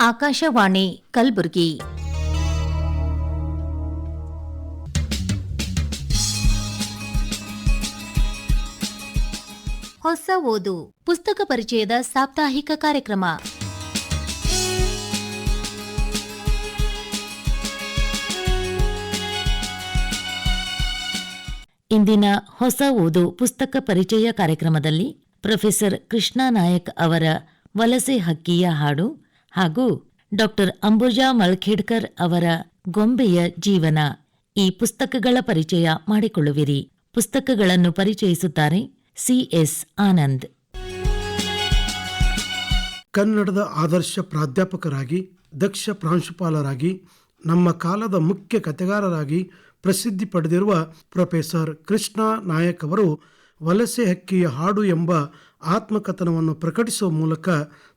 ಆಕಾಶವಾಣಿ ಕಲಬುರಗಿ. ಹೊಸ ಓದು, ಪುಸ್ತಕ ಪರಿಚಯದ ಸಾಪ್ತಾಹಿಕ ಕಾರ್ಯಕ್ರಮ. ಇಂದಿನ ಹೊಸ ಓದು, ಪುಸ್ತಕ ಪರಿಚಯ ಕಾರ್ಯಕ್ರಮದಲ್ಲಿ ಪ್ರೊಫೆಸರ್ ಕೃಷ್ಣ ನಾಯಕ್ ಅವರ ವಲಸೆ ಹಕ್ಕಿಯ ಹಾಡು ಹಾಗೂ ಡಾಕ್ಟರ್ ಅಂಬುಜಾ ಮಲ್ಖೇಡ್ಕರ್ ಅವರ ಗೊಂಬೆಯ ಜೀವನ. ಈ ಪುಸ್ತಕಗಳ ಪರಿಚಯ ಮಾಡಿಕೊಳ್ಳುವಿರಿ. ಪುಸ್ತಕಗಳನ್ನು ಪರಿಚಯಿಸುತ್ತಾರೆ ಸಿಎಸ್ ಆನಂದ್. ಕನ್ನಡದ ಆದರ್ಶ ಪ್ರಾಧ್ಯಾಪಕರಾಗಿ, ದಕ್ಷ ಪ್ರಾಂಶುಪಾಲರಾಗಿ, ನಮ್ಮ ಕಾಲದ ಮುಖ್ಯ ಕಥೆಗಾರರಾಗಿ ಪ್ರಸಿದ್ಧಿ ಪಡೆದಿರುವ ಪ್ರೊಫೆಸರ್ ಕೃಷ್ಣ ನಾಯಕ್ ಅವರು ವಲಸೆ ಹಕ್ಕಿಯ ಹಾಡು ಎಂಬ ಆತ್ಮಕಥನವನ್ನು ಪ್ರಕಟಿಸುವ ಮೂಲಕ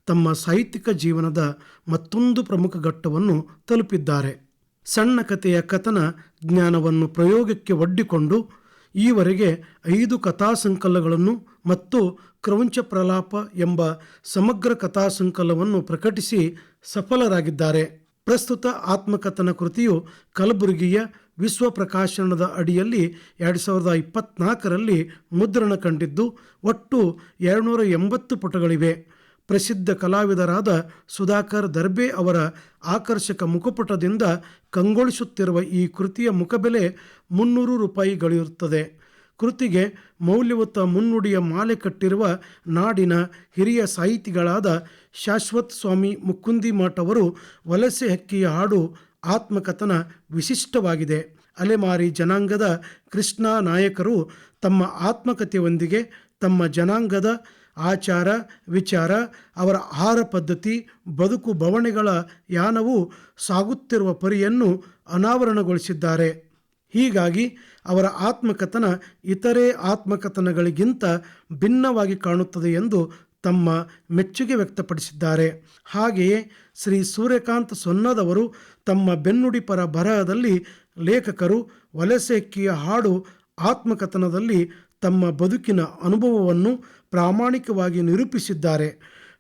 ತಮ್ಮ ಸಾಹಿತ್ಯಿಕ ಜೀವನದ ಮತ್ತೊಂದು ಪ್ರಮುಖ ಘಟ್ಟವನ್ನು ತಲುಪಿದ್ದಾರೆ. ಸಣ್ಣ ಕಥೆಯ ಕಥನ ಜ್ಞಾನವನ್ನು ಪ್ರಯೋಗಕ್ಕೆ ಒಡ್ಡಿಕೊಂಡು ಈವರೆಗೆ ಐದು ಕಥಾಸಂಕಲನಗಳನ್ನು ಮತ್ತು ಕ್ರೌಂಚ ಪ್ರಲಾಪ ಎಂಬ ಸಮಗ್ರ ಕಥಾಸಂಕಲನವನ್ನು ಪ್ರಕಟಿಸಿ ಸಫಲರಾಗಿದ್ದಾರೆ. ಪ್ರಸ್ತುತ ಆತ್ಮಕಥನ ಕೃತಿಯು ಕಲಬುರಗಿಯ ವಿಶ್ವ ಪ್ರಕಾಶನದ ಅಡಿಯಲ್ಲಿ ಎರಡು ಸಾವಿರದ ಇಪ್ಪತ್ನಾಲ್ಕರಲ್ಲಿ ಮುದ್ರಣ ಕಂಡಿದ್ದು, ಒಟ್ಟು ಎರಡುನೂರ ಎಂಬತ್ತು ಪುಟಗಳಿವೆ. ಪ್ರಸಿದ್ಧ ಕಲಾವಿದರಾದ ಸುಧಾಕರ್ ದರ್ಬೆ ಅವರ ಆಕರ್ಷಕ ಮುಖಪುಟದಿಂದ ಕಂಗೊಳಿಸುತ್ತಿರುವ ಈ ಕೃತಿಯ ಮುಖಬೆಲೆ ಮುನ್ನೂರು ರೂಪಾಯಿಗಳಿರುತ್ತದೆ ಕೃತಿಗೆ ಮೌಲ್ಯಯುತ ಮುನ್ನುಡಿಯ ಮಾಲೆ ಕಟ್ಟಿರುವ ನಾಡಿನ ಹಿರಿಯ ಸಾಹಿತಿಗಳಾದ ಶಾಶ್ವತ್ ಸ್ವಾಮಿ ಮುಕ್ಕುಂದಿಮಠ್ ಅವರು ವಲಸೆ ಹಕ್ಕಿಯ ಹಾಡು ಆತ್ಮಕಥನ ವಿಶಿಷ್ಟವಾಗಿದೆ. ಅಲೆಮಾರಿ ಜನಾಂಗದ ಕೃಷ್ಣ ನಾಯಕರು ತಮ್ಮ ಆತ್ಮಕಥೆಯೊಂದಿಗೆ ತಮ್ಮ ಜನಾಂಗದ ಆಚಾರ, ವಿಚಾರ, ಅವರ ಆಹಾರ ಪದ್ಧತಿ, ಬದುಕು ಬವಣೆಗಳ ಯಾನವು ಸಾಗುತ್ತಿರುವ ಪರಿಯನ್ನು ಅನಾವರಣಗೊಳಿಸಿದ್ದಾರೆ. ಹೀಗಾಗಿ ಅವರ ಆತ್ಮಕಥನ ಇತರೆ ಆತ್ಮಕಥನಗಳಿಗಿಂತ ಭಿನ್ನವಾಗಿ ಕಾಣುತ್ತದೆ ಎಂದು ತಮ್ಮ ಮೆಚ್ಚುಗೆ ವ್ಯಕ್ತಪಡಿಸಿದ್ದಾರೆ. ಹಾಗೆಯೇ ಶ್ರೀ ಸೂರ್ಯಕಾಂತ್ ಸೊನ್ನದವರು ತಮ್ಮ ಬೆನ್ನುಡಿ ಪರ ಬರಹದಲ್ಲಿ ಲೇಖಕರು ವಲಸೆಕ್ಕಿಯ ಹಾಡು ಆತ್ಮಕಥನದಲ್ಲಿ ತಮ್ಮ ಬದುಕಿನ ಅನುಭವವನ್ನು ಪ್ರಾಮಾಣಿಕವಾಗಿ ನಿರೂಪಿಸಿದ್ದಾರೆ.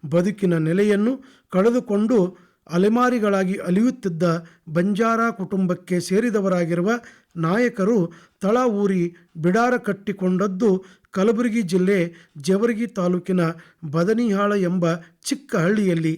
ಬದುಕಿನ ನೆಲೆಯನ್ನು ಕಳೆದುಕೊಂಡು ಅಲೆಮಾರಿಗಳಾಗಿ ಅಲಿಯುತ್ತಿದ್ದ ಬಂಜಾರ ಕುಟುಂಬಕ್ಕೆ ಸೇರಿದವರಾಗಿರುವ ನಾಯಕರು ತಳ ಊರಿ ಬಿಡಾರ ಕಟ್ಟಿಕೊಂಡದ್ದು ಕಲಬುರಗಿ ಜಿಲ್ಲೆ ಜವರಗಿ ತಾಲೂಕಿನ ಬದನಿಹಾಳ ಎಂಬ ಚಿಕ್ಕ ಹಳ್ಳಿಯಲ್ಲಿ.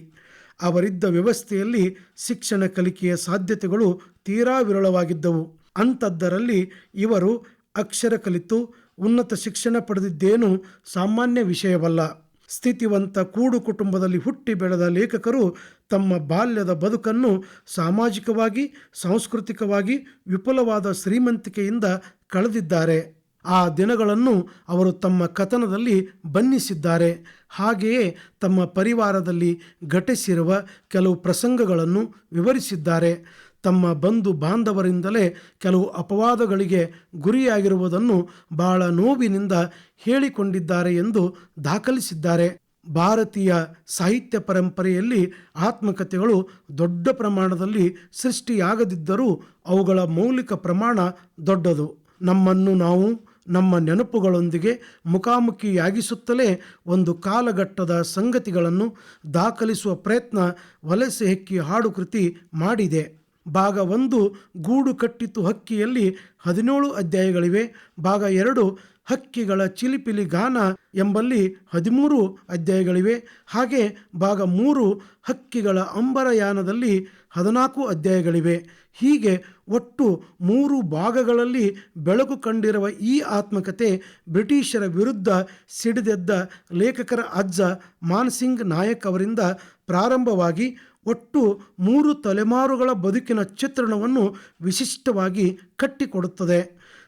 ಅವರಿದ್ದ ವ್ಯವಸ್ಥೆಯಲ್ಲಿ ಶಿಕ್ಷಣ ಕಲಿಕೆಯ ಸಾಧ್ಯತೆಗಳು ತೀರಾ ವಿರಳವಾಗಿದ್ದವು. ಅಂಥದ್ದರಲ್ಲಿ ಇವರು ಅಕ್ಷರ ಕಲಿತು ಉನ್ನತ ಶಿಕ್ಷಣ ಪಡೆದಿದ್ದೇನು ಸಾಮಾನ್ಯ ವಿಷಯವಲ್ಲ. ಸ್ಥಿತಿವಂತ ಕೂಡು ಕುಟುಂಬದಲ್ಲಿ ಹುಟ್ಟಿ ಬೆಳೆದ ಲೇಖಕರು ತಮ್ಮ ಬಾಲ್ಯದ ಬದುಕನ್ನು ಸಾಮಾಜಿಕವಾಗಿ, ಸಾಂಸ್ಕೃತಿಕವಾಗಿ ವಿಪುಲವಾದ ಶ್ರೀಮಂತಿಕೆಯಿಂದ ಕಳೆದಿದ್ದಾರೆ. ಆ ದಿನಗಳನ್ನು ಅವರು ತಮ್ಮ ಕಥನದಲ್ಲಿ ಬಣ್ಣಿಸಿದ್ದಾರೆ. ಹಾಗೆಯೇ ತಮ್ಮ ಪರಿವಾರದಲ್ಲಿ ಘಟಿಸಿರುವ ಕೆಲವು ಪ್ರಸಂಗಗಳನ್ನು ವಿವರಿಸಿದ್ದಾರೆ. ತಮ್ಮ ಬಂಧು ಬಾಂಧವರಿಂದಲೇ ಕೆಲವು ಅಪವಾದಗಳಿಗೆ ಗುರಿಯಾಗಿರುವುದನ್ನು ಬಹಳ ನೋವಿನಿಂದ ಹೇಳಿಕೊಂಡಿದ್ದಾರೆ ಎಂದು ದಾಖಲಿಸಿದ್ದಾರೆ. ಭಾರತೀಯ ಸಾಹಿತ್ಯ ಪರಂಪರೆಯಲ್ಲಿ ಆತ್ಮಕಥೆಗಳು ದೊಡ್ಡ ಪ್ರಮಾಣದಲ್ಲಿ ಸೃಷ್ಟಿಯಾಗದಿದ್ದರೂ ಅವುಗಳ ಮೌಲಿಕ ಪ್ರಮಾಣ ದೊಡ್ಡದು. ನಮ್ಮನ್ನು ನಾವು ನಮ್ಮ ನೆನಪುಗಳೊಂದಿಗೆ ಮುಖಾಮುಖಿಯಾಗಿಸುತ್ತಲೇ ಒಂದು ಕಾಲಘಟ್ಟದ ಸಂಗತಿಗಳನ್ನು ದಾಖಲಿಸುವ ಪ್ರಯತ್ನ ವಲಸೆ ಹೆಕ್ಕಿ ಹಾಡು ಕೃತಿ ಮಾಡಿದೆ. ಭಾಗ ಒಂದು, ಗೂಡು ಕಟ್ಟಿತು ಹಕ್ಕಿಯಲ್ಲಿ ಹದಿನೇಳು ಅಧ್ಯಾಯಗಳಿವೆ. ಭಾಗ ಎರಡು, ಹಕ್ಕಿಗಳ ಚಿಲಿಪಿಲಿ ಗಾನ ಎಂಬಲ್ಲಿ ಹದಿಮೂರು ಅಧ್ಯಾಯಗಳಿವೆ. ಹಾಗೆ ಭಾಗ ಮೂರು, ಹಕ್ಕಿಗಳ ಅಂಬರಯಾನದಲ್ಲಿ ಹದಿನಾಲ್ಕು ಅಧ್ಯಾಯಗಳಿವೆ. ಹೀಗೆ ಒಟ್ಟು ಮೂರು ಭಾಗಗಳಲ್ಲಿ ಬೆಳಕು ಕಂಡಿರುವ ಈ ಆತ್ಮಕತೆ ಬ್ರಿಟಿಷರ ವಿರುದ್ಧ ಸಿಡಿದೆದ್ದ ಲೇಖಕರ ಅಜ್ಜ ಮಾನ್ಸಿಂಗ್ ನಾಯಕ್ ಅವರಿಂದ ಪ್ರಾರಂಭವಾಗಿ ಒಟ್ಟು ಮೂರು ತಲೆಮಾರುಗಳ ಬದುಕಿನ ಚಿತ್ರಣವನ್ನು ವಿಶಿಷ್ಟವಾಗಿ ಕಟ್ಟಿಕೊಡುತ್ತದೆ.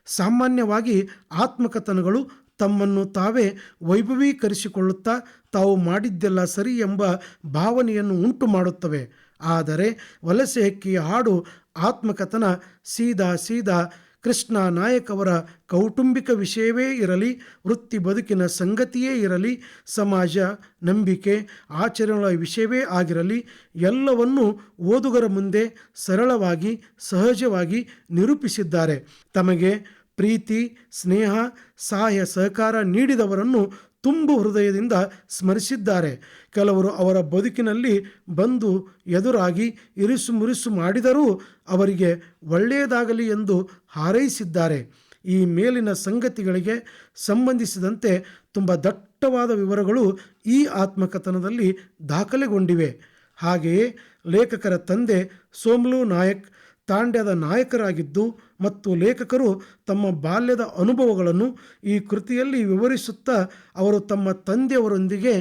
ಸಾಮಾನ್ಯವಾಗಿ ಆತ್ಮಕಥನಗಳು ತಮ್ಮನ್ನು ತಾವೇ ವೈಭವೀಕರಿಸಿಕೊಳ್ಳುತ್ತಾ ತಾವು ಮಾಡಿದ್ದೆಲ್ಲ ಸರಿ ಎಂಬ ಭಾವನೆಯನ್ನು ಉಂಟು ಮಾಡುತ್ತವೆ ಆದರೆ ವಲಸೆ ಹಕ್ಕಿಯ ಹಾಡು ಆತ್ಮಕಥನ ಸೀದಾ ಸೀದಾ ಕೃಷ್ಣ ನಾಯಕ್ ಅವರ ಕೌಟುಂಬಿಕ ವಿಷಯವೇ ಇರಲಿ, ವೃತ್ತಿ ಬದುಕಿನ ಸಂಗತಿಯೇ ಇರಲಿ, ಸಮಾಜ ನಂಬಿಕೆ ಆಚರಣೆಗಳ ವಿಷಯವೇ ಆಗಿರಲಿ, ಎಲ್ಲವನ್ನೂ ಓದುಗರ ಮುಂದೆ ಸರಳವಾಗಿ, ಸಹಜವಾಗಿ ನಿರೂಪಿಸಿದ್ದಾರೆ. ತಮಗೆ ಪ್ರೀತಿ, ಸ್ನೇಹ, ಸಹಾಯ, ಸಹಕಾರ ನೀಡಿದವರನ್ನು ತುಂಬು ಹೃದಯದಿಂದ ಸ್ಮರಿಸಿದ್ದಾರೆ. ಕೆಲವರು ಅವರ ಬದುಕಿನಲ್ಲಿ ಬಂದು ಎದುರಾಗಿ ಇರಿಸು ಮುರಿಸು ಮಾಡಿದರೂ ಅವರಿಗೆ ಒಳ್ಳೆಯದಾಗಲಿ ಎಂದು ಹಾರೈಸಿದ್ದಾರೆ. ಈ ಮೇಲಿನ ಸಂಗತಿಗಳಿಗೆ ಸಂಬಂಧಿಸಿದಂತೆ ತುಂಬ ದಟ್ಟವಾದ ವಿವರಗಳು ಈ ಆತ್ಮಕಥನದಲ್ಲಿ ದಾಖಲೆಗೊಂಡಿವೆ. ಹಾಗೆಯೇ ಲೇಖಕರ ತಂದೆ ಸೋಮ್ಲು ನಾಯಕ್ ತಾಂಡ್ಯದ ನಾಯಕರಾಗಿದ್ದು ಮತ್ತು ಲೇಖಕರು ತಮ್ಮ ಬಾಲ್ಯದ ಅನುಭವಗಳನ್ನು ಈ ಕೃತಿಯಲ್ಲಿ ವಿವರಿಸುತ್ತಾ ಅವರು ತಮ್ಮ ತಂದೆಯವರೊಂದಿಗೆ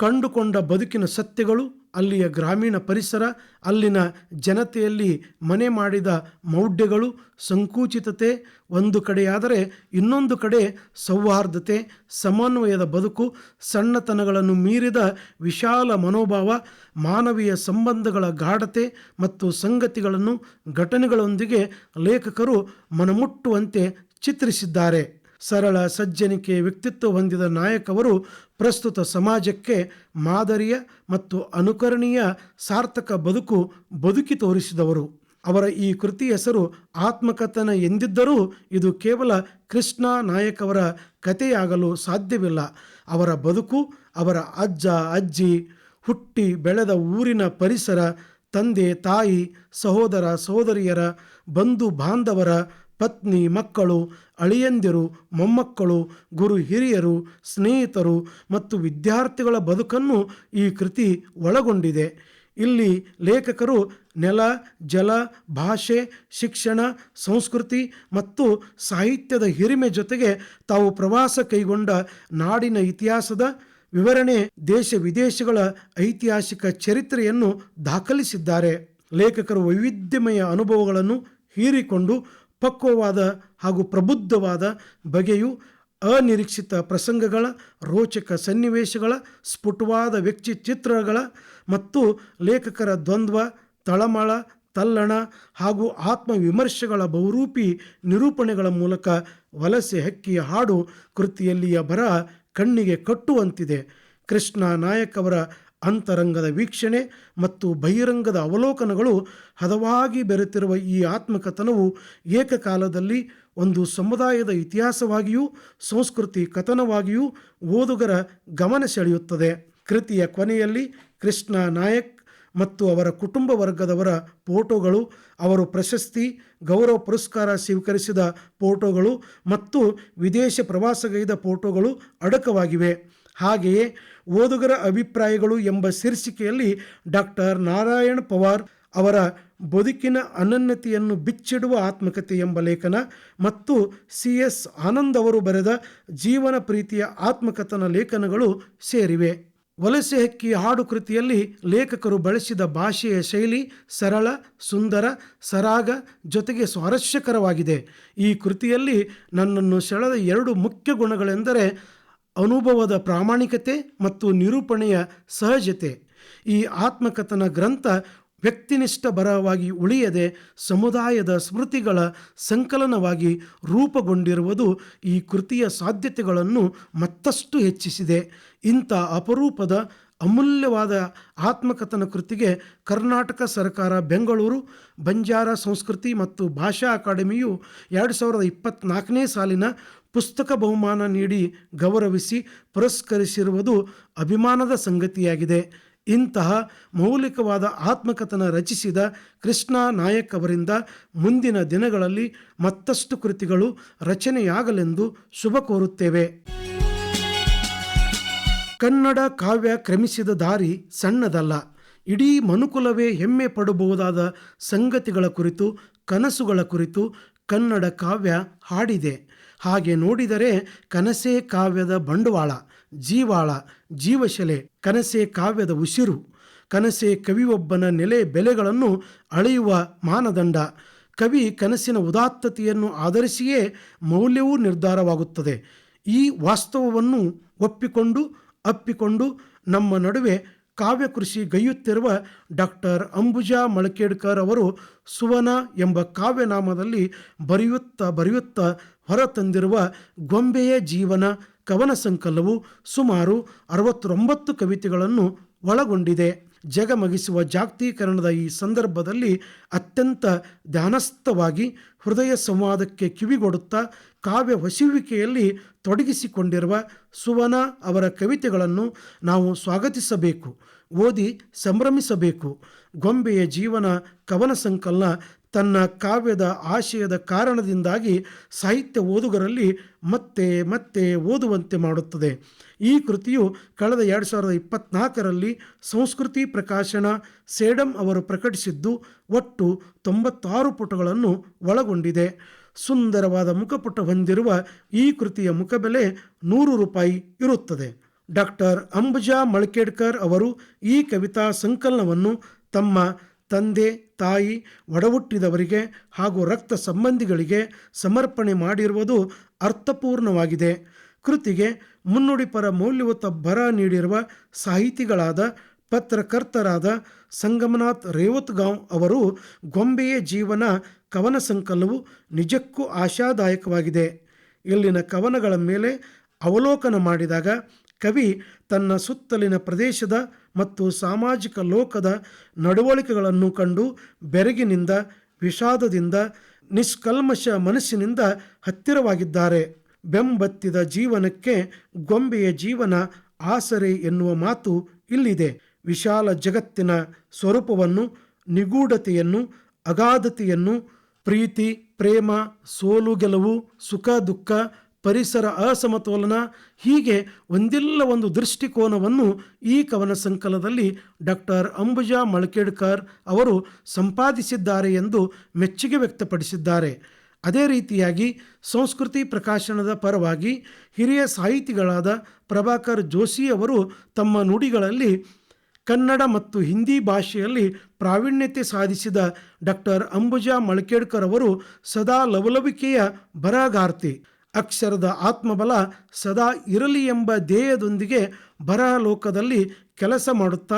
ಕಂಡುಕೊಂಡ ಬದುಕಿನ ಸತ್ಯಗಳು ಅಲ್ಲಿಯ ಗ್ರಾಮೀಣ ಪರಿಸರ, ಅಲ್ಲಿನ ಜನತೆಯಲ್ಲಿ ಮನೆ ಮಾಡಿದ ಮೌಢ್ಯಗಳು, ಸಂಕುಚಿತತೆ ಒಂದು ಕಡೆಯಾದರೆ ಇನ್ನೊಂದು ಕಡೆ ಸೌಹಾರ್ದತೆ, ಸಮನ್ವಯದ ಬದುಕು, ಸಣ್ಣತನಗಳನ್ನು ಮೀರಿದ ವಿಶಾಲ ಮನೋಭಾವ, ಮಾನವೀಯ ಸಂಬಂಧಗಳ ಗಾಢತೆ ಮತ್ತು ಸಂಗತಿಗಳನ್ನು ಘಟನೆಗಳೊಂದಿಗೆ ಲೇಖಕರು ಮನಮುಟ್ಟುವಂತೆ ಚಿತ್ರಿಸಿದ್ದಾರೆ. ಸರಳ ಸಜ್ಜನಿಕೆ ವ್ಯಕ್ತಿತ್ವ ಹೊಂದಿದ ನಾಯಕವರು ಪ್ರಸ್ತುತ ಸಮಾಜಕ್ಕೆ ಮಾದರಿಯ ಮತ್ತು ಅನುಕರಣೀಯ ಸಾರ್ಥಕ ಬದುಕು ಬದುಕಿ ತೋರಿಸಿದವರು. ಅವರ ಈ ಕೃತಿ ಹೆಸರು ಆತ್ಮಕಥನ ಎಂದಿದ್ದರೂ ಇದು ಕೇವಲ ಕೃಷ್ಣ ನಾಯಕವರ ಕಥೆಯಾಗಲು ಸಾಧ್ಯವಿಲ್ಲ. ಅವರ ಬದುಕು, ಅವರ ಅಜ್ಜ, ಅಜ್ಜಿ, ಹುಟ್ಟಿ, ಬೆಳೆದ ಊರಿನ ಪರಿಸರ, ತಂದೆ, ತಾಯಿ, ಸಹೋದರ, ಸಹೋದರಿಯರ ಬಂಧು ಬಾಂಧವರ ಪತ್ನಿ ಮಕ್ಕಳು, ಅಳಿಯಂದಿರು, ಮೊಮ್ಮಕ್ಕಳು, ಗುರು ಹಿರಿಯರು, ಸ್ನೇಹಿತರು ಮತ್ತು ವಿದ್ಯಾರ್ಥಿಗಳ ಬದುಕನ್ನು ಈ ಕೃತಿ ಒಳಗೊಂಡಿದೆ. ಇಲ್ಲಿ ಲೇಖಕರು ನೆಲ, ಜಲ, ಭಾಷೆ, ಶಿಕ್ಷಣ, ಸಂಸ್ಕೃತಿ ಮತ್ತು ಸಾಹಿತ್ಯದ ಹಿರಿಮೆ ಜೊತೆಗೆ ತಾವು ಪ್ರವಾಸ ಕೈಗೊಂಡ ನಾಡಿನ ಇತಿಹಾಸದ ವಿವರಣೆ ದೇಶ ವಿದೇಶಗಳ ಐತಿಹಾಸಿಕ ಚರಿತ್ರೆಯನ್ನು ದಾಖಲಿಸಿದ್ದಾರೆ. ಲೇಖಕರು ವೈವಿಧ್ಯಮಯ ಅನುಭವಗಳನ್ನು ಹೀರಿಕೊಂಡು ಪಕ್ವವಾದ ಹಾಗೂ ಪ್ರಬುದ್ಧವಾದ ಬಗೆಯು ಅನಿರೀಕ್ಷಿತ ಪ್ರಸಂಗಗಳ, ರೋಚಕ ಸನ್ನಿವೇಶಗಳ, ಸ್ಫುಟವಾದ ವ್ಯಕ್ತಿ ಚಿತ್ರಗಳ ಮತ್ತು ಲೇಖಕರ ದ್ವಂದ್ವ, ತಳಮಳ, ತಲ್ಲಣ ಹಾಗೂ ಆತ್ಮವಿಮರ್ಶೆಗಳ ಬಹುರೂಪಿ ನಿರೂಪಣೆಗಳ ಮೂಲಕ ವಲಸೆ ಹಕ್ಕಿಯ ಹಾಡು ಕೃತಿಯಲ್ಲಿಯ ಬರ ಕಣ್ಣಿಗೆ ಕಟ್ಟುವಂತಿದೆ. ಕೃಷ್ಣ ನಾಯಕ್ ಅವರ ಅಂತರಂಗದ ವೀಕ್ಷಣೆ ಮತ್ತು ಬಹಿರಂಗದ ಅವಲೋಕನಗಳು ಹದವಾಗಿ ಬೆರೆತಿರುವ ಈ ಆತ್ಮಕಥನವು ಏಕಕಾಲದಲ್ಲಿ ಒಂದು ಸಮುದಾಯದ ಇತಿಹಾಸವಾಗಿಯೂ ಸಂಸ್ಕೃತಿ ಕಥನವಾಗಿಯೂ ಓದುಗರ ಗಮನ ಸೆಳೆಯುತ್ತದೆ. ಕೃತಿಯ ಕೊನೆಯಲ್ಲಿ ಕೃಷ್ಣ ನಾಯಕ್ ಮತ್ತು ಅವರ ಕುಟುಂಬ ವರ್ಗದವರ ಫೋಟೋಗಳು, ಅವರು ಪ್ರಶಸ್ತಿ, ಗೌರವ ಪುರಸ್ಕಾರ ಸ್ವೀಕರಿಸಿದ ಫೋಟೋಗಳು ಮತ್ತು ವಿದೇಶ ಪ್ರವಾಸಗೈದ ಫೋಟೋಗಳು ಅಡಕವಾಗಿವೆ. ಹಾಗೆಯೇ ಓದುಗರ ಅಭಿಪ್ರಾಯಗಳು ಎಂಬ ಶೀರ್ಷಿಕೆಯಲ್ಲಿ ಡಾಕ್ಟರ್ ನಾರಾಯಣ್ ಪವಾರ್ ಅವರ ಬದುಕಿನ ಅನನ್ಯತೆಯನ್ನು ಬಿಚ್ಚಿಡುವ ಆತ್ಮಕತೆ ಎಂಬ ಲೇಖನ ಮತ್ತು ಸಿ ಎಸ್ ಆನಂದ್ ಅವರು ಬರೆದ ಜೀವನ ಪ್ರೀತಿಯ ಆತ್ಮಕಥನ ಲೇಖನಗಳು ಸೇರಿವೆ. ವಲಸೆ ಹಕ್ಕಿ ಹಾಡು ಕೃತಿಯಲ್ಲಿ ಲೇಖಕರು ಬಳಸಿದ ಭಾಷೆಯ ಶೈಲಿ ಸರಳ, ಸುಂದರ, ಸರಾಗ ಜೊತೆಗೆ ಸ್ವಾರಸ್ಯಕರವಾಗಿದೆ. ಈ ಕೃತಿಯಲ್ಲಿ ನನ್ನನ್ನು ಸೆಳೆದ ಎರಡು ಮುಖ್ಯ ಗುಣಗಳೆಂದರೆ ಅನುಭವದ ಪ್ರಾಮಾಣಿಕತೆ ಮತ್ತು ನಿರೂಪಣೆಯ ಸಹಜತೆ. ಈ ಆತ್ಮಕಥನ ಗ್ರಂಥ ವ್ಯಕ್ತಿನಿಷ್ಠ ಬರವಾಗಿ ಉಳಿಯದೆ ಸಮುದಾಯದ ಸ್ಮೃತಿಗಳ ಸಂಕಲನವಾಗಿ ರೂಪುಗೊಂಡಿರುವುದು ಈ ಕೃತಿಯ ಸಾಧ್ಯತೆಗಳನ್ನು ಮತ್ತಷ್ಟು ಹೆಚ್ಚಿಸಿದೆ. ಇಂಥ ಅಪರೂಪದ ಅಮೂಲ್ಯವಾದ ಆತ್ಮಕಥನ ಕೃತಿಗೆ ಕರ್ನಾಟಕ ಸರ್ಕಾರ, ಬೆಂಗಳೂರು, ಬಂಜಾರ ಸಂಸ್ಕೃತಿ ಮತ್ತು ಭಾಷಾ ಅಕಾಡೆಮಿಯು ಎರಡು ಸಾವಿರದ ಇಪ್ಪತ್ತ್ನಾಲ್ಕನೇ ಸಾಲಿನ ಪುಸ್ತಕ ಬಹುಮಾನ ನೀಡಿ ಗೌರವಿಸಿ ಪುರಸ್ಕರಿಸಿರುವುದು ಅಭಿಮಾನದ ಸಂಗತಿಯಾಗಿದೆ. ಇಂತಹ ಮೌಲಿಕವಾದ ಆತ್ಮಕಥನ ರಚಿಸಿದ ಕೃಷ್ಣ ನಾಯಕ್ ಅವರಿಂದ ಮುಂದಿನ ದಿನಗಳಲ್ಲಿ ಮತ್ತಷ್ಟು ಕೃತಿಗಳು ರಚನೆಯಾಗಲೆಂದು ಶುಭ ಕೋರುತ್ತೇವೆ. ಕನ್ನಡ ಕಾವ್ಯ ಕ್ರಮಿಸಿದ ದಾರಿ ಸಣ್ಣದಲ್ಲ. ಇಡೀ ಮನುಕುಲವೇ ಹೆಮ್ಮೆ ಪಡಬಹುದಾದ ಸಂಗತಿಗಳ ಕುರಿತು, ಕನಸುಗಳ ಕುರಿತು ಕನ್ನಡ ಕಾವ್ಯ ಹಾಡಿದೆ. ಹಾಗೆ ನೋಡಿದರೆ ಕನಸೇ ಕಾವ್ಯದ ಬಂಡವಾಳ, ಜೀವಾಳ, ಜೀವಶಲೆ, ಕನಸೇ ಕಾವ್ಯದ ಉಸಿರು, ಕನಸೇ ಕವಿಯೊಬ್ಬನ ನೆಲೆ ಬೆಲೆಗಳನ್ನು ಅಳೆಯುವ ಮಾನದಂಡ. ಕವಿ ಕನಸಿನ ಉದಾತ್ತತೆಯನ್ನು ಆಧರಿಸಿಯೇ ಮೌಲ್ಯವೂ ನಿರ್ಧಾರವಾಗುತ್ತದೆ. ಈ ವಾಸ್ತವವನ್ನು ಒಪ್ಪಿಕೊಂಡು ಅಪ್ಪಿಕೊಂಡು ನಮ್ಮ ನಡುವೆ ಕಾವ್ಯ ಕೃಷಿ ಗೈಯುತ್ತಿರುವ ಡಾಕ್ಟರ್ ಅಂಬುಜಾ ಮಳಕೇಡ್ಕರ್ ಅವರು ಸುವನ ಎಂಬ ಕಾವ್ಯನಾಮದಲ್ಲಿ ಬರೆಯುತ್ತಾ ಬರೆಯುತ್ತಾ ಹೊರತಂದಿರುವ ಗೊಂಬೆಯ ಜೀವನ ಕವನ ಸಂಕಲವು ಸುಮಾರು ಅರವತ್ತೊಂಬತ್ತು ಕವಿತೆಗಳನ್ನು ಒಳಗೊಂಡಿದೆ. ಜಗಮಗಿಸುವ ಜಾಗತೀಕರಣದ ಈ ಸಂದರ್ಭದಲ್ಲಿ ಅತ್ಯಂತ ಧ್ಯಾನಸ್ಥವಾಗಿ ಹೃದಯ ಸಂವಾದಕ್ಕೆ ಕಿವಿಗೊಡುತ್ತಾ ಕಾವ್ಯ ಹೊಸುವಿಕೆಯಲ್ಲಿ ತೊಡಗಿಸಿಕೊಂಡಿರುವ ಸುವನ ಅವರ ಕವಿತೆಗಳನ್ನು ನಾವು ಸ್ವಾಗತಿಸಬೇಕು, ಓದಿ ಸಂಭ್ರಮಿಸಬೇಕು. ಗೊಂಬೆಯ ಜೀವನ ಕವನ ಸಂಕಲನ ತನ್ನ ಕಾವ್ಯದ ಆಶಯದ ಕಾರಣದಿಂದಾಗಿ ಸಾಹಿತ್ಯ ಓದುಗರಲ್ಲಿ ಮತ್ತೆ ಮತ್ತೆ ಓದುವಂತೆ ಮಾಡುತ್ತದೆ. ಈ ಕೃತಿಯು ಕಳೆದ ಎರಡು ಸಾವಿರದ ಇಪ್ಪತ್ತ್ನಾಲ್ಕರಲ್ಲಿ ಸಂಸ್ಕೃತಿ ಪ್ರಕಾಶನ ಸೇಡಂ ಅವರು ಪ್ರಕಟಿಸಿದ್ದು, ಒಟ್ಟು ತೊಂಬತ್ತಾರು ಪುಟಗಳನ್ನು ಒಳಗೊಂಡಿದೆ. ಸುಂದರವಾದ ಮುಖಪುಟ ಹೊಂದಿರುವ ಈ ಕೃತಿಯ ಮುಖಬೆಲೆ ನೂರು ರೂಪಾಯಿ ಇರುತ್ತದೆ. ಡಾಕ್ಟರ್ ಅಂಬುಜಾ ಮಳ್ಕೇಡ್ಕರ್ ಅವರು ಈ ಕವಿತಾ ಸಂಕಲನವನ್ನು ತಮ್ಮ ತಂದೆ, ತಾಯಿ, ಒಡಹುಟ್ಟಿದವರಿಗೆ ಹಾಗೂ ರಕ್ತ ಸಂಬಂಧಿಗಳಿಗೆ ಸಮರ್ಪಣೆ ಮಾಡಿರುವುದು ಅರ್ಥಪೂರ್ಣವಾಗಿದೆ. ಕೃತಿಗೆ ಮುನ್ನುಡಿ ಪರ ಮೌಲ್ಯಯುತ ಬರ ನೀಡಿರುವ ಸಾಹಿತಿಗಳಾದ ಪತ್ರಕರ್ತರಾದ ಸಂಗಮನಾಥ್ ರೇವತ್ಗಾಂವ್ ಅವರು ಗೊಂಬೆಯ ಜೀವನ, ಕವನ ಸಂಕಲನವು ನಿಜಕ್ಕೂ ಆಶಾದಾಯಕವಾಗಿದೆ. ಇಲ್ಲಿನ ಕವನಗಳ ಮೇಲೆ ಅವಲೋಕನ ಮಾಡಿದಾಗ ಕವಿ ತನ್ನ ಸುತ್ತಲಿನ ಪ್ರದೇಶದ ಮತ್ತು ಸಾಮಾಜಿಕ ಲೋಕದ ನಡವಳಿಕೆಗಳನ್ನು ಕಂಡು ಬೆರಗಿನಿಂದ, ವಿಷಾದದಿಂದ, ನಿಷ್ಕಲ್ಮಶ ಮನಸ್ಸಿನಿಂದ ಹತ್ತಿರವಾಗಿದ್ದಾರೆ. ಬೆಂಬತ್ತಿದ ಜೀವನಕ್ಕೆ ಗೊಂಬೆಯ ಜೀವನ ಆಸರೆ ಎನ್ನುವ ಮಾತು ಇಲ್ಲಿದೆ. ವಿಶಾಲ ಜಗತ್ತಿನ ಸ್ವರೂಪವನ್ನು, ನಿಗೂಢತೆಯನ್ನು, ಅಗಾಧತೆಯನ್ನು, ಪ್ರೀತಿ, ಪ್ರೇಮ, ಸೋಲು, ಗೆಲುವು, ಸುಖ, ದುಃಖ ಪರಿಸರ ಅಸಮತೋಲನ ಹೀಗೆ ಒಂದಿಲ್ಲ ಒಂದು ದೃಷ್ಟಿಕೋನವನ್ನು ಈ ಕವನ ಸಂಕಲನದಲ್ಲಿ ಡಾಕ್ಟರ್ ಅಂಬುಜಾ ಮಳಕೇಡ್ಕರ್ ಅವರು ಸಂಪಾದಿಸಿದ್ದಾರೆ ಎಂದು ಮೆಚ್ಚುಗೆ ವ್ಯಕ್ತಪಡಿಸಿದ್ದಾರೆ. ಅದೇ ರೀತಿಯಾಗಿ ಸಂಸ್ಕೃತಿ ಪ್ರಕಾಶನದ ಪರವಾಗಿ ಹಿರಿಯ ಸಾಹಿತಿಗಳಾದ ಪ್ರಭಾಕರ್ ಜೋಶಿ ಅವರು ತಮ್ಮ ನುಡಿಗಳಲ್ಲಿ ಕನ್ನಡ ಮತ್ತು ಹಿಂದಿ ಭಾಷೆಯಲ್ಲಿ ಪ್ರಾವೀಣ್ಯತೆ ಸಾಧಿಸಿದ ಡಾಕ್ಟರ್ ಅಂಬುಜಾ ಮಳಕೇಡ್ಕರ್ ಅವರು ಸದಾ ಲವಲವಿಕೆಯ ಬರಹಗಾರ್ತಿ. ಅಕ್ಷರದ ಆತ್ಮಬಲ ಸದಾ ಇರಲಿ ಎಂಬ ಧ್ಯೇಯದೊಂದಿಗೆ ಬರಹಲೋಕದಲ್ಲಿ ಕೆಲಸ ಮಾಡುತ್ತಾ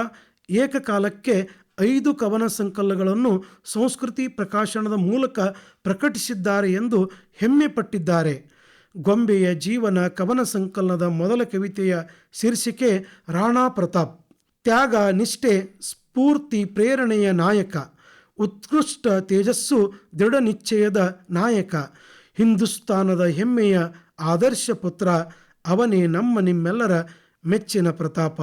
ಏಕಕಾಲಕ್ಕೆ ಐದು ಕವನ ಸಂಕಲನಗಳನ್ನು ಸಂಸ್ಕೃತಿ ಪ್ರಕಾಶನದ ಮೂಲಕ ಪ್ರಕಟಿಸಿದ್ದಾರೆ ಎಂದು ಹೆಮ್ಮೆ ಪಟ್ಟಿದ್ದಾರೆ ಗೊಂಬೆಯ ಜೀವನ ಕವನ ಸಂಕಲನದ ಮೊದಲ ಕವಿತೆಯ ಶೀರ್ಷಿಕೆ ರಾಣಾ ಪ್ರತಾಪ್. ತ್ಯಾಗ, ನಿಷ್ಠೆ, ಸ್ಫೂರ್ತಿ, ಪ್ರೇರಣೆಯ ನಾಯಕ. ಉತ್ಕೃಷ್ಟ ತೇಜಸ್ಸು, ದೃಢ ನಾಯಕ. ಹಿಂದೂಸ್ತಾನದ ಹೆಮ್ಮೆಯ ಆದರ್ಶ ಪುತ್ರ, ಅವನೇ ನಮ್ಮ ನಿಮ್ಮೆಲ್ಲರ ಮೆಚ್ಚಿನ ಪ್ರತಾಪ.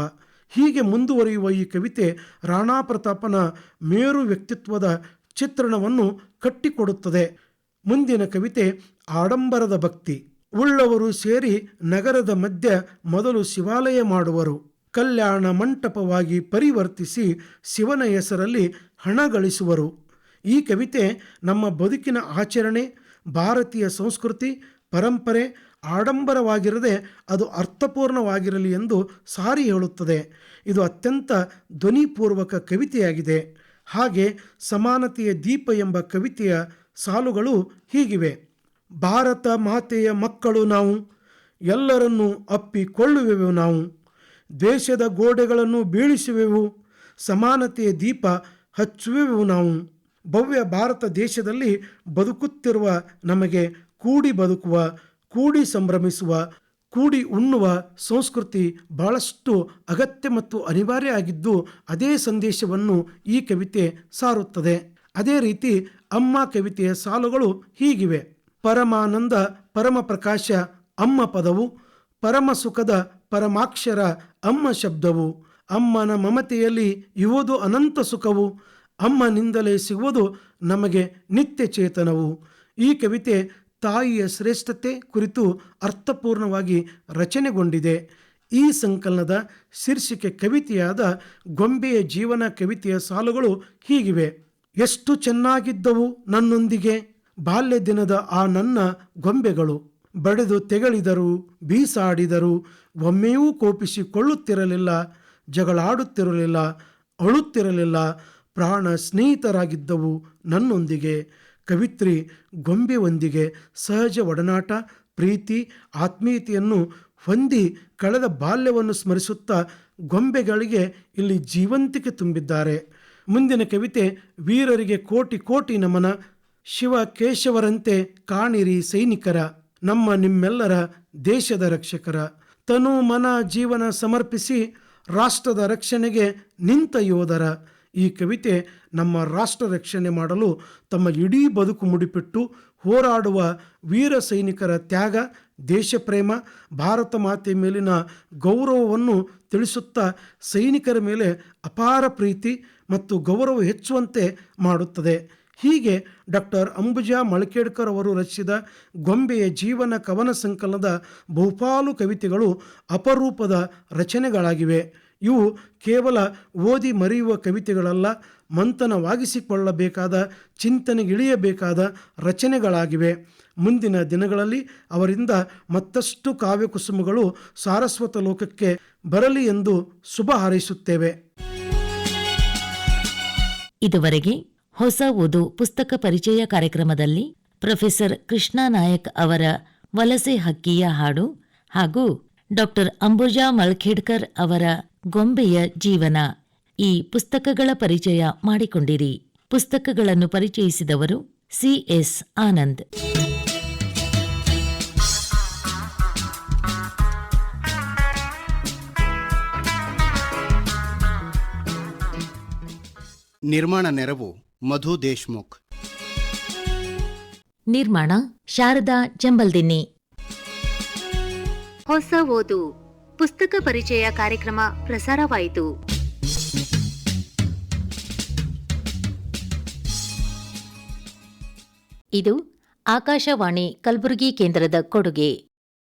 ಹೀಗೆ ಮುಂದುವರಿಯುವ ಈ ಕವಿತೆ ರಾಣಾ ಪ್ರತಾಪನ ಮೇರು ವ್ಯಕ್ತಿತ್ವದ ಚಿತ್ರಣವನ್ನು ಕಟ್ಟಿಕೊಡುತ್ತದೆ. ಮುಂದಿನ ಕವಿತೆ, ಆಡಂಬರದ ಭಕ್ತಿ. ಉಳ್ಳವರು ಸೇರಿ ನಗರದ ಮಧ್ಯ ಮೊದಲು ಶಿವಾಲಯ ಮಾಡುವರು. ಕಲ್ಯಾಣ ಮಂಟಪವಾಗಿ ಪರಿವರ್ತಿಸಿ ಶಿವನ ಹೆಸರಲ್ಲಿ ಹಣ ಗಳಿಸುವರು. ಈ ಕವಿತೆ ನಮ್ಮ ಬದುಕಿನ ಆಚರಣೆ ಭಾರತೀಯ ಸಂಸ್ಕೃತಿ, ಪರಂಪರೆ ಆಡಂಬರವಾಗಿರದೆ ಅದು ಅರ್ಥಪೂರ್ಣವಾಗಿರಲಿ ಎಂದು ಸಾರಿ ಹೇಳುತ್ತದೆ. ಇದು ಅತ್ಯಂತ ಧ್ವನಿಪೂರ್ವಕ ಕವಿತೆಯಾಗಿದೆ. ಹಾಗೆ ಸಮಾನತೆಯ ದೀಪ ಎಂಬ ಕವಿತೆಯ ಸಾಲುಗಳು ಹೀಗಿವೆ. ಭಾರತ ಮಾತೆಯ ಮಕ್ಕಳು ನಾವು, ಎಲ್ಲರನ್ನೂ ಅಪ್ಪಿಕೊಳ್ಳುವೆವು ನಾವು. ದೇಶದ ಗೋಡೆಗಳನ್ನು ಬೀಳಿಸುವೆವು, ಸಮಾನತೆಯ ದೀಪ ಹಚ್ಚುವೆವು ನಾವು. ಭವ್ಯ ಭಾರತ ದೇಶದಲ್ಲಿ ಬದುಕುತ್ತಿರುವ ನಮಗೆ ಕೂಡಿ ಬದುಕುವ, ಕೂಡಿ ಸಂಭ್ರಮಿಸುವ, ಕೂಡಿ ಉಣ್ಣುವ ಸಂಸ್ಕೃತಿ ಬಹಳಷ್ಟು ಅಗತ್ಯ ಮತ್ತು ಅನಿವಾರ್ಯ ಆಗಿದ್ದು ಅದೇ ಸಂದೇಶವನ್ನು ಈ ಕವಿತೆ ಸಾರುತ್ತದೆ. ಅದೇ ರೀತಿ ಅಮ್ಮ ಕವಿತೆಯ ಸಾಲುಗಳು ಹೀಗಿವೆ. ಪರಮಾನಂದ ಪರಮ ಪ್ರಕಾಶ ಅಮ್ಮ ಪದವು, ಪರಮ ಸುಖದ ಪರಮಾಕ್ಷರ ಅಮ್ಮ ಶಬ್ದವು, ಅಮ್ಮನ ಮಮತೆಯಲ್ಲಿ ಇವುದು ಅನಂತ ಸುಖವು ಅಮ್ಮನಿಂದಲೇ ಸಿಗುವುದು ನಮಗೆ ನಿತ್ಯ ಚೇತನವು. ಈ ಕವಿತೆ ತಾಯಿಯ ಶ್ರೇಷ್ಠತೆ ಕುರಿತು ಅರ್ಥಪೂರ್ಣವಾಗಿ ರಚನೆಗೊಂಡಿದೆ. ಈ ಸಂಕಲನದ ಶೀರ್ಷಿಕೆ ಕವಿತೆಯಾದ ಗೊಂಬೆಯ ಜೀವನ ಕವಿತೆಯ ಸಾಲುಗಳು ಹೀಗಿವೆ. ಎಷ್ಟು ಚೆನ್ನಾಗಿದ್ದವು ನನ್ನೊಂದಿಗೆ, ಬಾಲ್ಯ ದಿನದ ಆ ನನ್ನ ಗೊಂಬೆಗಳು. ಬಡಿದು ತೆಗಳಿದರು, ಬೀಸಾಡಿದರು, ಒಮ್ಮೆಯೂ ಕೋಪಿಸಿಕೊಳ್ಳುತ್ತಿರಲಿಲ್ಲ, ಜಗಳಾಡುತ್ತಿರಲಿಲ್ಲ, ಅಳುತ್ತಿರಲಿಲ್ಲ ಪ್ರಾಣ ಸ್ನೇಹಿತರಾಗಿದ್ದವು ನನ್ನೊಂದಿಗೆ. ಕವಿತ್ರಿ ಗೊಂಬೆಯೊಂದಿಗೆ ಸಹಜ ಒಡನಾಟ, ಪ್ರೀತಿ, ಆತ್ಮೀಯತೆಯನ್ನು ಹೊಂದಿ ಕಳೆದ ಬಾಲ್ಯವನ್ನು ಸ್ಮರಿಸುತ್ತಾ ಗೊಂಬೆಗಳಿಗೆ ಇಲ್ಲಿ ಜೀವಂತಿಕೆ ತುಂಬಿದ್ದಾರೆ. ಮುಂದಿನ ಕವಿತೆ ವೀರರಿಗೆ ಕೋಟಿ ಕೋಟಿ ನಮನ. ಶಿವ ಕೇಶವರಂತೆ ಕಾಣಿರಿ ಸೈನಿಕರ, ನಮ್ಮ ನಿಮ್ಮೆಲ್ಲರ ದೇಶದ ರಕ್ಷಕರ. ತನು ಮನ ಜೀವನ ಸಮರ್ಪಿಸಿ ರಾಷ್ಟ್ರದ ರಕ್ಷಣೆಗೆ ನಿಂತ ಯೋಧರ. ಈ ಕವಿತೆ ನಮ್ಮ ರಾಷ್ಟ್ರ ರಕ್ಷಣೆ ಮಾಡಲು ತಮ್ಮ ಇಡೀ ಬದುಕು ಮುಡಿಪಿಟ್ಟು ಹೋರಾಡುವ ವೀರ ಸೈನಿಕರ ತ್ಯಾಗ, ದೇಶಪ್ರೇಮ, ಭಾರತ ಮಾತೆ ಮೇಲಿನ ಗೌರವವನ್ನು ತಿಳಿಸುತ್ತಾ ಸೈನಿಕರ ಮೇಲೆ ಅಪಾರ ಪ್ರೀತಿ ಮತ್ತು ಗೌರವ ಹೆಚ್ಚುವಂತೆ ಮಾಡುತ್ತದೆ. ಹೀಗೆ ಡಾಕ್ಟರ್ ಅಂಬುಜಾ ಮಳಕೇಡ್ಕರ್ ಅವರು ರಚಿಸಿದ ಗೊಂಬೆಯ ಜೀವನ ಕವನ ಸಂಕಲನದ ಬಹುಪಾಲು ಕವಿತೆಗಳು ಅಪರೂಪದ ರಚನೆಗಳಾಗಿವೆ. ಇವು ಕೇವಲ ಓದಿ ಮರೆಯುವ ಕವಿತೆಗಳಲ್ಲ, ಮಂಥನವಾಗಿಸಿಕೊಳ್ಳಬೇಕಾದ, ಚಿಂತನೆಗಿಳಿಯಬೇಕಾದ ರಚನೆಗಳಾಗಿವೆ. ಮುಂದಿನ ದಿನಗಳಲ್ಲಿ ಅವರಿಂದ ಮತ್ತಷ್ಟು ಕಾವ್ಯಕುಸುಮಗಳು ಸಾರಸ್ವತ ಲೋಕಕ್ಕೆ ಬರಲಿ ಎಂದು ಶುಭ ಹಾರೈಸುತ್ತೇವೆ. ಇದುವರೆಗೆ ಹೊಸ ಓದು ಪುಸ್ತಕ ಪರಿಚಯ ಕಾರ್ಯಕ್ರಮದಲ್ಲಿ ಪ್ರೊಫೆಸರ್ ಕೃಷ್ಣ ನಾಯಕ್ ಅವರ ವಲಸೆ ಹಕ್ಕಿಯ ಹಾಡು ಹಾಗೂ ಡಾಕ್ಟರ್ ಅಂಬುಜಾ ಮಳ್ಖೇಡ್ಕರ್ ಅವರ ಗೊಂಬೆಯ ಜೀವನ. ಈ ಪುಸ್ತಕಗಳ ಪರಿಚಯ ಮಾಡಿಕೊಂಡಿರಿ. ಪುಸ್ತಕಗಳನ್ನು ಪರಿಚಯಿಸಿದವರು ಸಿಎಸ್ ಆನಂದ್. ನಿರ್ಮಾಣ ನೆರವು ಮಧು ದೇಶ್ಮುಖ್. ನಿರ್ಮಾಣ ಶಾರದಾ ಜಂಬಲ್ದಿನ್ನಿ. ಹೊಸ ಓದು. ಪುಸ್ತಕ ಪರಿಚಯ ಕಾರ್ಯಕ್ರಮ ಪ್ರಸಾರವಾಯಿತು. ಇದು ಆಕಾಶವಾಣಿ ಕಲಬುರಗಿ ಕೇಂದ್ರದ ಕೊಡುಗೆ.